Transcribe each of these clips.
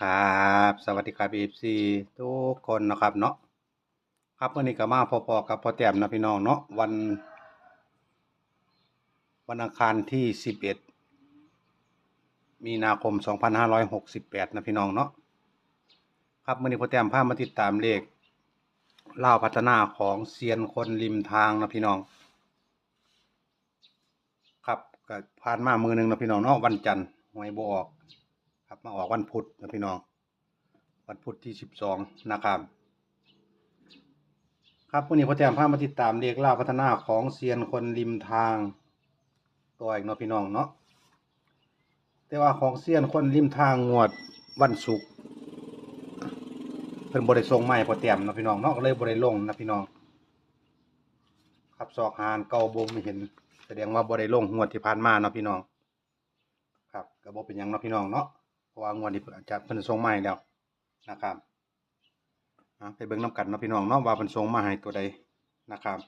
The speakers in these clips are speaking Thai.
ครับ สวัสดีครับ FC ทุกคนนะครับเนาะครับวันนี้ก็มาพอๆกับพอแต้มนะพี่น้องเนาะวัน วันอังคารที่ 11 มีนาคม 2568 นะพี่น้องเนาะครับวันนี้พอแต้มพามาติดตามเลขเล่าพัฒนาของเซียนคนริมทางนะพี่น้อง ครับก็ผ่านมามือหนึ่งนะพี่น้องเนาะวันจันทร์หวยบออก ครับมาออกวันพุธนะพี่น้อง วันพุธที่สิบสองนะครับ ครับวันนี้พ่อแจมพามาติดตามเรียกล่าวพัฒนาของเซียนคนริมทางตัวอีกเนาะพี่น้องเนาะแต่ว่าของเซียนคนริมทางงวดวันศุกร์เพิ่นบริทรงใหม่พ่อแจมนะพี่น้องเนาะก็เลยบริลงนะพี่น้อง ครับซอกหานเก่าบ่ไม่เห็น แสดงว่าบริลงงวดที่ผ่านมาเนาะพี่น้อง ครับก็บ่เป็นยังเนาะพี่น้องเนาะ เพราะว่างวดนี้เพิ่นอาจจะเพิ่นส่งมาให้แล้วนะครับอะไปเบิ่งนํกันเนาะพี่น้องเนาะว่าเพิ่นส่งมาให้ตัวใดนะครับ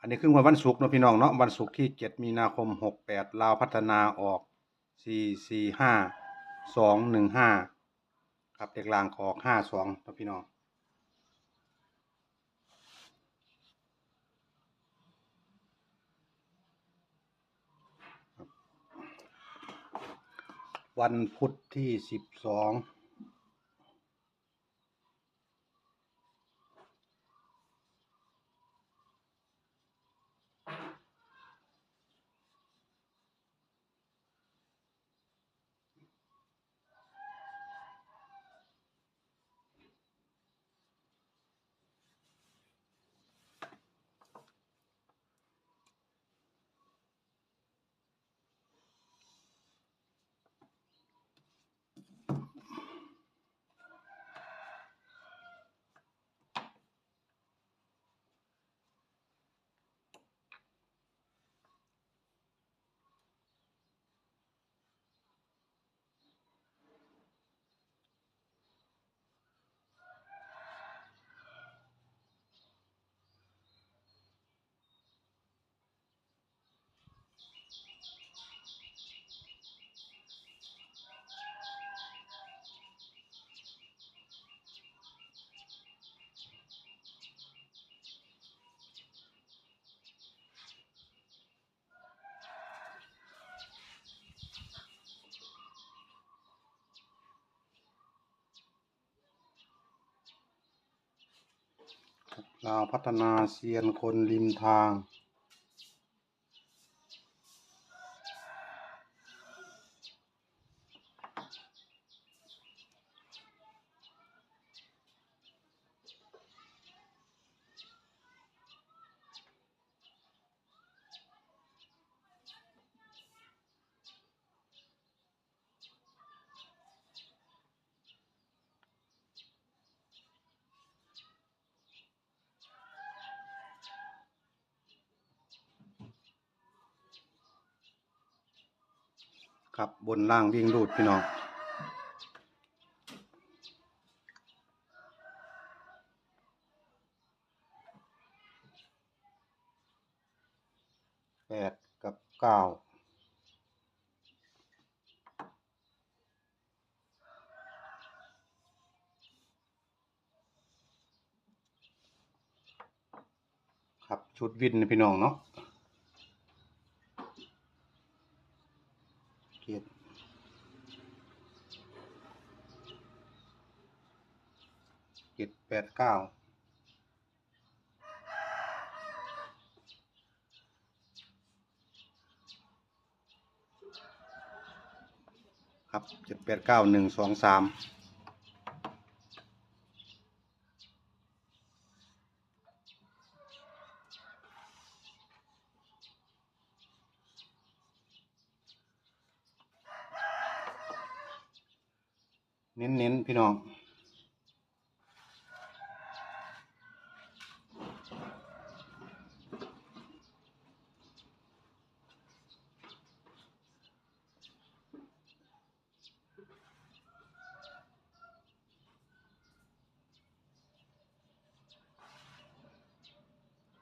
อันนี้คือวันวันศุกร์เนาะพี่น้องเนาะวันศุกร์ที่ 7 มีนาคม 68ลาวพัฒนาออก 445 215 ครับเด็กลางขออก 52เนาะพี่น้อง วันพุธที่ 12 ลาวพัฒนาเซียนคนริมทาง ครับบนล่างวิ่งรูดพี่น้องแปดกับเก้าครับชุดวินพี่น้องเนาะเกียรติ เจ็ดแปดเก้าครับเจ็ดแปดเก้าหนึ่งสองสามเน้นๆ พี่น้อง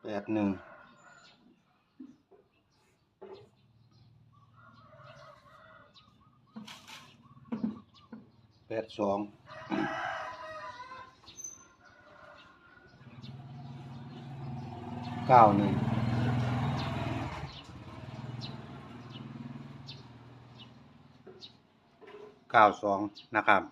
แปดหนึ่งแปดสองเก้าหนึ่งเก้าสองนะครับ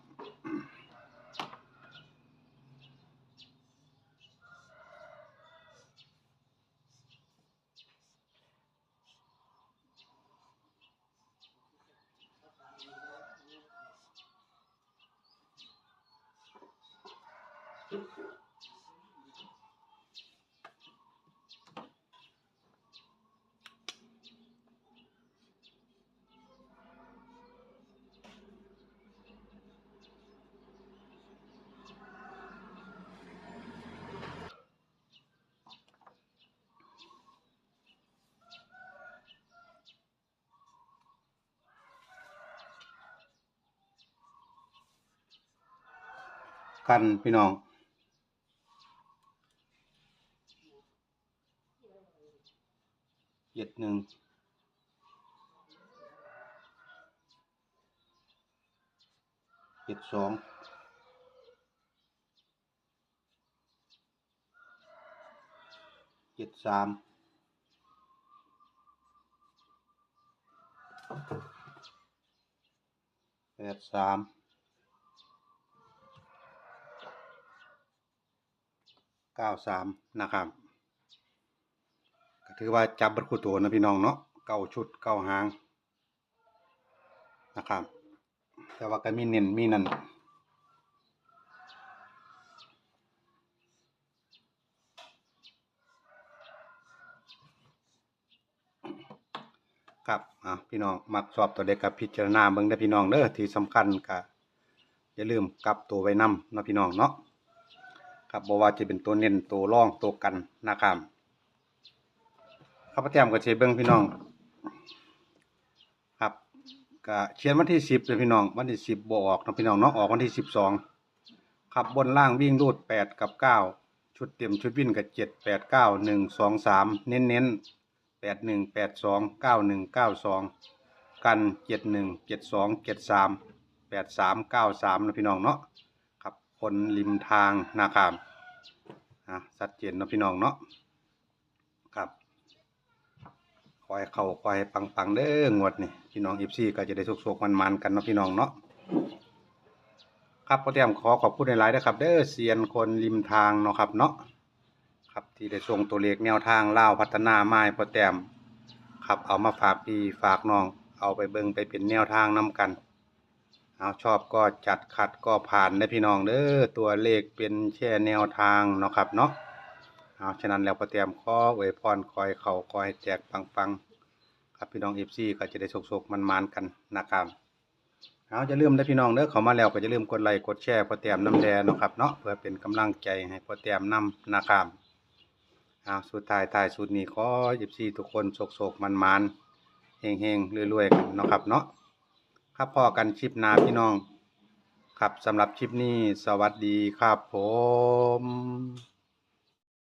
กันพี่น้อง เจ็ดหนึ่งเจ็ดสองเจ็ดสามแปดสาม ก้าสามนะครับก็ถือว่าจับบัตรคู่ตัวนะพี่น้องเนาะเก้าชุดเก้าหางนะครับ แต่ว่าก็มีเน้นมีนั่นครับอะพี่น้อง มักสอบตัวเด็กกับพิจารณาเบิ่งได้พี่น้องเด้อที่สำคัญก็อย่าลืมกลับตัวไว้นำนะพี่น้องเนาะ ครับบอกว่าจะเป็นตัวเน้นตัวร่องตัวกันนะครับข้าพเจ้าก็เชเบิ้งพี่น้อง ครับก็เขียนวันที่สิบเลยพี่น้อง วันที่สิบบออกนะพี่น้องเนาะออกวันที่สิบสองครับบนล่างวิ่งรูดแปดกับเก้าชุดเต็มชุดวิ่งกับเจ็ดแปดเก้าหนึ่งสองสามเน้นเน้นแปดหนึ่งแปดสองเก้าหนึ่งเก้าสองกันเจ็ดหนึ่งเจ็ดสองเจ็ดสามแปดสามเก้าสามนะพี่น้องเนาะ คนริมทางนะครับอะชัดเจนนะพี่น้องเนาะครับคอยเข้าคอยปังปังๆเด้องวดนี่พี่น้องอีฟซีก็จะได้สุกๆมันๆกันนะพี่น้องเนาะครับพ่อเตรียมขอขอบคุณในไลน์นะครับ เด้อเซียนคนริมทางเนาะครับเนาะครับที่ได้ส่งตัวเลขแนวทางเล่าพัฒนาไม้พ่อแต้มครับเอามาฝากพี่ฝากน้องเอาไปเบิงไปเป็นแนวทางนํกัน เอาชอบก็จัดขัดก็ผ่านได้พี่น้องเด้อตัวเลขเป็นแค่แนวทางเนาะครับเนาะเอาฉะนั้นแล้วพอเตรียมข้ออวพรคอยเข่าคอยแจกปังปังๆครับพี่น้องเอฟซีก็จะได้โศกๆมันๆกันนะครับเอาจะลืมได้พี่น้องเด้อเขามาแล้วก็จะลืมกดไลค์กดแชร์พอเตรียมน้ำแดงเนาะครับเนาะเพื่อเป็นกำลังใจให้พอเตรียมนำนะครับเอาสุดท้ายท้ายสุดนี้ขอเอฟซีทุกคนโศกๆมันๆเฮงๆรวยๆกันเนาะครับเนาะ ครับพอกันคลิปหน้าพี่น้อง ครับสำหรับคลิปนี้สวัสดีครับผม